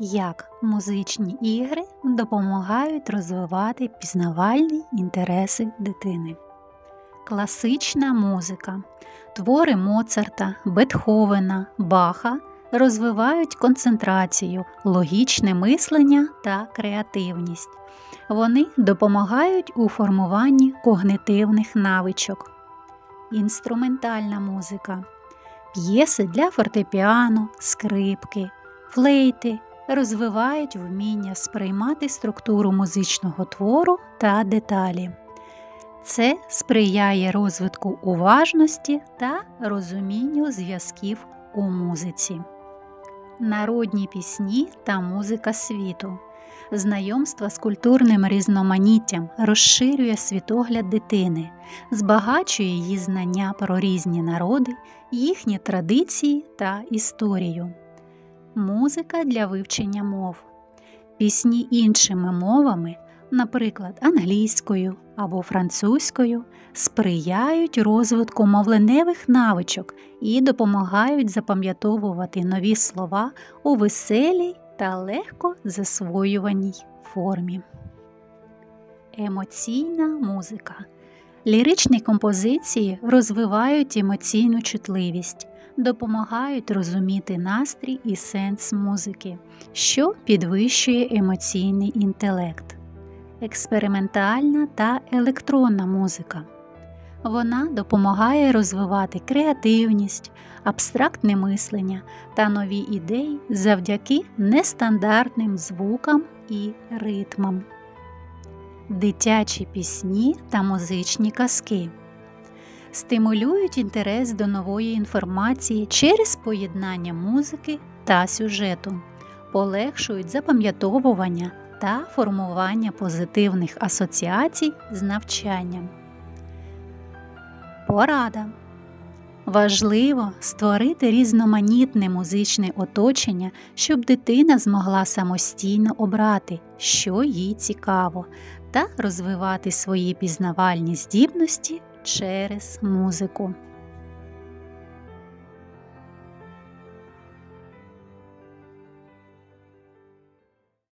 Як музичні ігри допомагають розвивати пізнавальні інтереси дитини. Класична музика. Твори Моцарта, Бетховена, Баха розвивають концентрацію, логічне мислення та креативність. Вони допомагають у формуванні когнитивних навичок. Інструментальна музика. П'єси для фортепіано, скрипки, флейти розвивають вміння сприймати структуру музичного твору та деталі. Це сприяє розвитку уважності та розумінню зв'язків у музиці. Народні пісні та музика світу. Знайомство з культурним різноманіттям розширює світогляд дитини, збагачує її знання про різні народи, їхні традиції та історію. Музика для вивчення мов. Пісні іншими мовами, наприклад, англійською або французькою, сприяють розвитку мовленевих навичок і допомагають запам'ятовувати нові слова у веселій та легко засвоюваній формі. Емоційна музика. Ліричні композиції розвивають емоційну чутливість, допомагають розуміти настрій і сенс музики, що підвищує емоційний інтелект. Експериментальна та електронна музика. Вона допомагає розвивати креативність, абстрактне мислення та нові ідеї завдяки нестандартним звукам і ритмам. Дитячі пісні та музичні казки стимулюють інтерес до нової інформації через поєднання музики та сюжету, полегшують запам'ятовування та формування позитивних асоціацій з навчанням. Порада. Важливо створити різноманітне музичне оточення, щоб дитина змогла самостійно обрати, що їй цікаво, та розвивати свої пізнавальні здібності через музику.